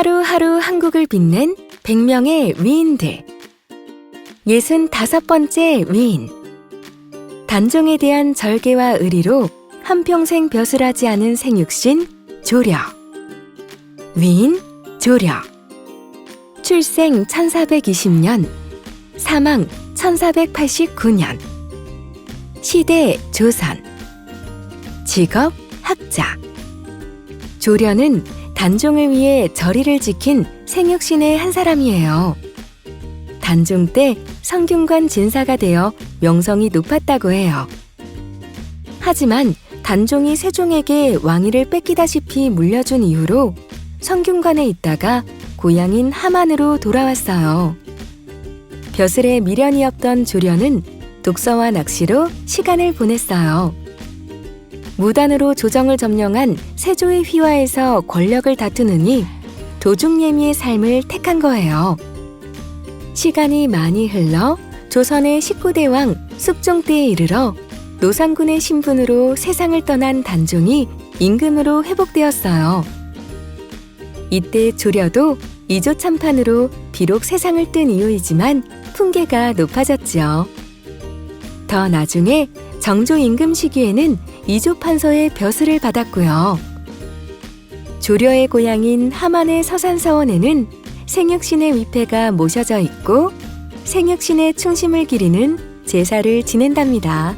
하루하루 한국을 빛낸 100명의 위인들. 65번째 위인. 단종에 대한 절개와 의리로 한평생 벼슬하지 않은 생육신 조려. 위인 조려. 출생 1420년, 사망 1489년. 시대 조선. 직업 학자. 조려는 단종을 위해 절의를 지킨 생육신의 한 사람이에요. 단종 때 성균관 진사가 되어 명성이 높았다고 해요. 하지만 단종이 세종에게 왕위를 뺏기다시피 물려준 이후로 성균관에 있다가 고향인 함안으로 돌아왔어요. 벼슬에 미련이 없던 조련은 독서와 낚시로 시간을 보냈어요. 무단으로 조정을 점령한 세조의 휘하에서 권력을 다투느니 도중예미의 삶을 택한 거예요. 시간이 많이 흘러 조선의 19대 왕 숙종 때에 이르러 노상군의 신분으로 세상을 떠난 단종이 임금으로 회복되었어요. 이때 조려도 이조 참판으로 비록 세상을 뜬 이후이지만 풍계가 높아졌죠. 더 나중에 정조 임금 시기에는 이조 판서의 벼슬을 받았고요. 조려의 고향인 함안의 서산서원에는 생육신의 위패가 모셔져 있고 생육신의 충심을 기리는 제사를 지낸답니다.